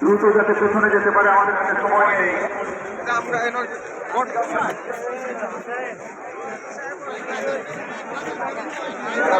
দ্রুত যাতে পেছনে যেতে পারে আমাদের কাছে সময় নেই। যারা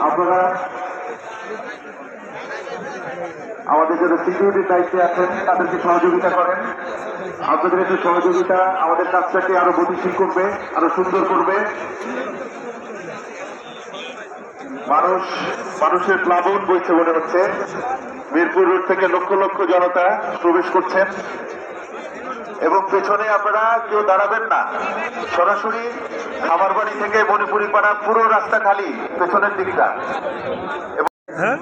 আপনারা আমাদের যারা সিকিউরিটির দায়িত্বে আছেন তাদেরকে সহযোগিতা করেন আপনাদের একটু সহযোগিতা আমাদের কাজটাকে আরও গতিশীল করবে আরও সুন্দর করবে মানুষ, মানুষের প্লাবন বইছে মনে হচ্ছে। মিরপুর রোড থেকে লক্ষ লক্ষ জনতা প্রবেশ করছেন। এবং পেছনে আপনারা কেউ দাঁড়াবেন না। সরাসরি খাবার বাড়ি থেকে মণিপুরি পাড়া পুরো রাস্তা খালি, পেছনের দিকটা। এবং হ্যাঁ?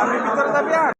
আমি ভিতরে যাবি আর